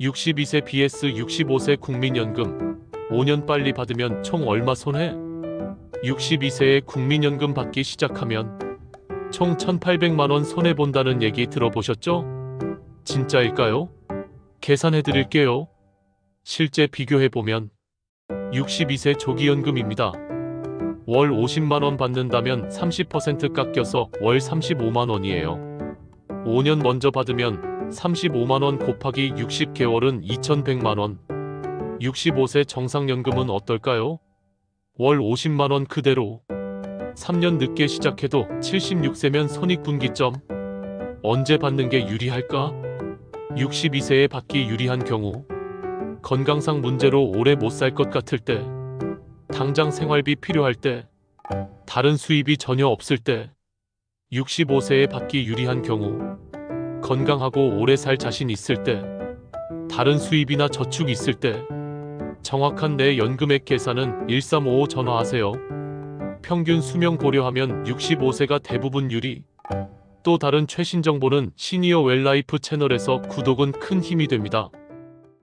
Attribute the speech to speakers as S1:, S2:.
S1: 62세 BS 65세 국민연금 5년 빨리 받으면 총 얼마 손해? 62세에 국민연금 받기 시작하면 총 1,800만 원 손해 본다는 얘기 들어보셨죠? 진짜일까요? 계산해 드릴게요. 실제 비교해 보면 62세 조기연금입니다. 월 50만 원 받는다면 30% 깎여서 월 35만 원이에요. 5년 먼저 받으면 35만 원 곱하기 60개월은 2,100만 원. 65세 정상연금은 어떨까요? 월 50만 원 그대로. 3년 늦게 시작해도 76세면 손익분기점. 언제 받는 게 유리할까? 62세에 받기 유리한 경우. 건강상 문제로 오래 못 살 것 같을 때. 당장 생활비 필요할 때. 다른 수입이 전혀 없을 때. 65세에 받기 유리한 경우. 건강하고 오래 살 자신 있을 때, 다른 수입이나 저축 있을 때, 정확한 내 연금액 계산은 1355 전화하세요. 평균 수명 고려하면 65세가 대부분 유리. 또 다른 최신 정보는 시니어 웰라이프 채널에서 구독은 큰 힘이 됩니다.